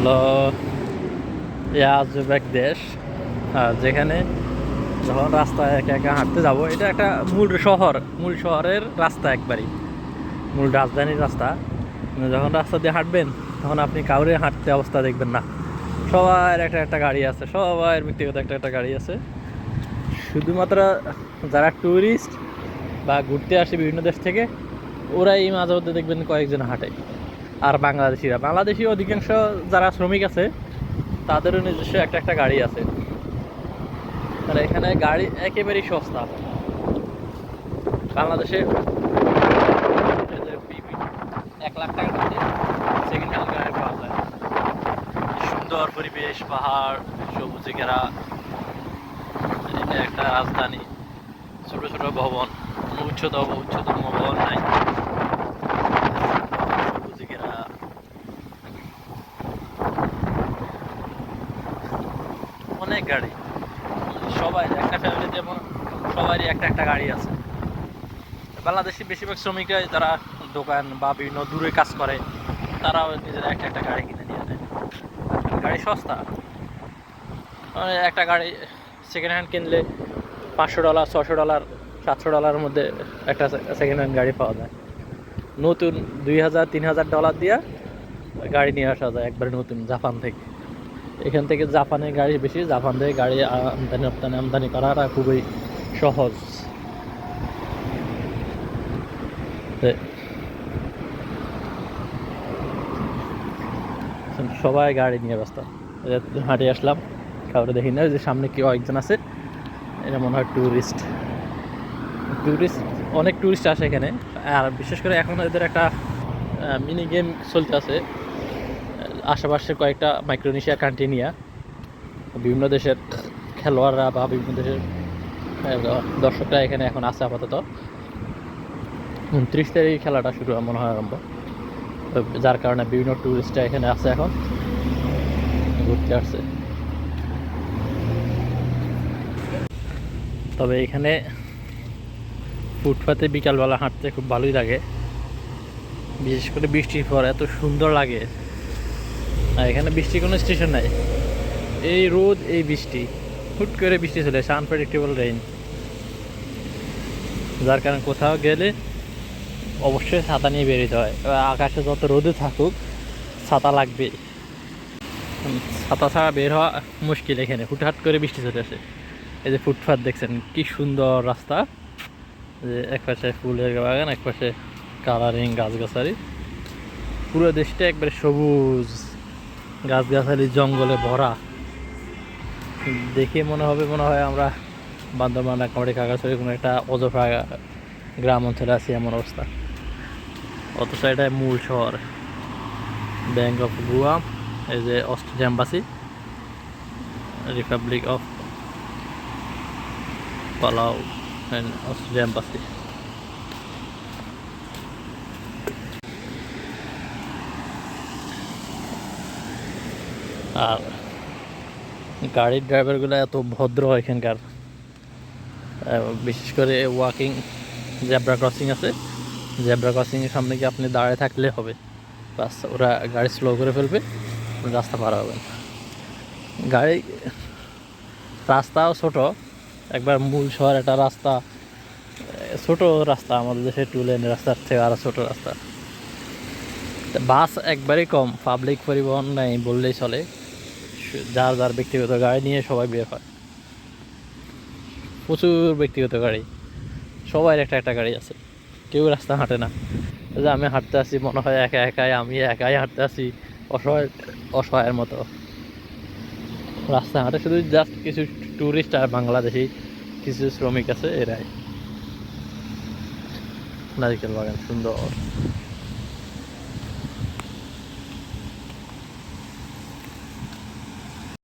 হলো ইয়াজুবেক দেশ, আর যেখানে যখন রাস্তায় একা একা হাঁটতে যাব, এটা একটা মূল শহর, মূল শহরের রাস্তা একবারই, মূল রাজধানীর রাস্তা। যখন রাস্তা দিয়ে হাঁটবেন, তখন আপনি কাউরে হাঁটতে অবস্থা দেখবেন না। সবার একটা একটা গাড়ি আছে, সবার ব্যক্তিগত একটা একটা গাড়ি আছে। শুধুমাত্র যারা ট্যুরিস্ট বা ঘুরতে আসে বিভিন্ন দেশ থেকে, ওরাই মাঝে মধ্যে দেখবেন কয়েকজন হাঁটে। আর বাংলাদেশিরা। বাংলাদেশি অধিকাংশ যারা শ্রমিক আছে, তাদেরও নিজস্ব একটা একটা গাড়ি আছে। আর এখানে গাড়ি একেবারেই সস্তা। বাংলাদেশে এক লাখ টাকার মধ্যে সেকেন্ড হ্যান্ড গাড়ি পাওয়া যায়। সুন্দর পরিবেশ, পাহাড়, সবুজে ঘেরা। একটা রাজধানী। ছোট ছোট ভবন উচ্চতম উচ্চতম ভবন নাই সবুজে ঘেরা অনেক গাড়ি। সবাই, একটা ফ্যামিলি যেমন, সবারই একটা একটা গাড়ি আছে। বাংলাদেশি বেশিরভাগ শ্রমিকরা যারা দোকান বা বিভিন্ন দূরে কাজ করে, তারাও নিজের একটা একটা গাড়ি কিনে নিয়ে যায়। গাড়ি সস্তা। মানে একটা গাড়ি সেকেন্ড হ্যান্ড কিনলে পাঁচশো ডলার ছশো ডলার সাতশো ডলারের মধ্যে একটা সেকেন্ড হ্যান্ড গাড়ি পাওয়া যায়। নতুন দুই হাজার, তিন হাজার ডলার দিয়ে গাড়ি নিয়ে আসা যায় একবারে নতুন, জাপান থেকে। এখান থেকে জাপানের গাড়ি বেশি জাপান থেকে গাড়ি আমদানি, রপ্তানি, আমদানি করাটা খুবই সহজ। সবাই গাড়ি নিয়ে ব্যস্ত। হাঁটে আসলাম, কাউরে দেখি না যে সামনে কেউ একজন আছে। এটা মনে হয় ট্যুরিস্ট ট্যুরিস্ট অনেক ট্যুরিস্ট আসে এখানে। আর বিশেষ করে এখন এদের একটা মিনি গেম চলতে আছে। আশেপাশে কয়েকটা মাইক্রোনেশিয়া কান্ট্রি নিয়ে বিভিন্ন দেশের খেলোয়াড়রা বা বিভিন্ন দেশের দর্শকরা এখানে এখন আছে আপাতত। উনত্রিশ তারিখ খেলাটা শুরু হয়, মনে হয় আরম্ভ। যার কারণে বিভিন্ন ট্যুরিস্টরা এখানে আছে এখন। ঘুরতে আসছে। তবে এখানে ফুটপাতে বিকালবেলা হাঁটতে খুব ভালোই লাগে। বিশেষ করে বৃষ্টির পর এত সুন্দর লাগে। এখানে বৃষ্টির কোনো স্টেশন নাই। এই রোদ, এই বৃষ্টি। হুট করে বৃষ্টি চলে আসে আনপ্রেডিক্টেবল রেইন যার কারণে কোথাও গেলে অবশ্যই ছাতা নিয়ে বেরোতে হয়। আকাশে যত রোদে থাকুক, ছাতা লাগবে। ছাতা ছাড়া বের হওয়া মুশকিল এখানে। হুটহাট করে বৃষ্টি চলে আসে। এই যে ফুটপাথ দেখছেন, কি সুন্দর রাস্তা। যে এক পাশে ফুলের বাগান এক পাশে কালারিং গাছগাছালি। পুরো দেশটা একবারে সবুজ। গাছগাছালি জঙ্গলে ভরা। দেখে মনে হবে, মনে হয় আমরা বান্দরবান একেবারে কাকাছড়ি কোনো একটা অজফা গ্রাম অঞ্চলে আছি এমন অবস্থা। অথচ এটা মূল শহর। ব্যাংক অফ গুয়া এই যে Australia embassy republic of Palau and Australia embassy আর গাড়ির ড্রাইভারগুলো এত ভদ্র এখানকার। বিশেষ করে ওয়াকিং জেব্রা ক্রসিং আছে। জেব্রা ক্রসিংয়ের সামনে কি আপনি দাঁড়িয়ে থাকলে হবে? বাস, ওরা গাড়ি স্লো করে ফেলবে, রাস্তা পার হবেন গাড়ি রাস্তাও ছোট, একবার মূল শহর একটা রাস্তা ছোট রাস্তা, আমাদের দেশে টু লেন রাস্তার থেকে আরও ছোট রাস্তা। বাস একবারেই কম পাবলিক পরিবহন নাই বললেই চলে। যার যার ব্যক্তিগত গাড়ি নিয়ে সবাই বের হয়। প্রচুর ব্যক্তিগত গাড়ি। সবাই একটা একটা গাড়ি আছে। কেউ রাস্তা হাঁটে না। যে আমি হাঁটতে আসি, মনে হয় একা একাই, আমি একাই হাঁটতে আসি। অসহায়, অসহায়ের মতো। রাস্তা হাঁটে শুধু জাস্ট কিছু ট্যুরিস্ট আর বাংলাদেশি, কিছু শ্রমিক আছে, এরাই। নারিকেল বাগান, সুন্দর।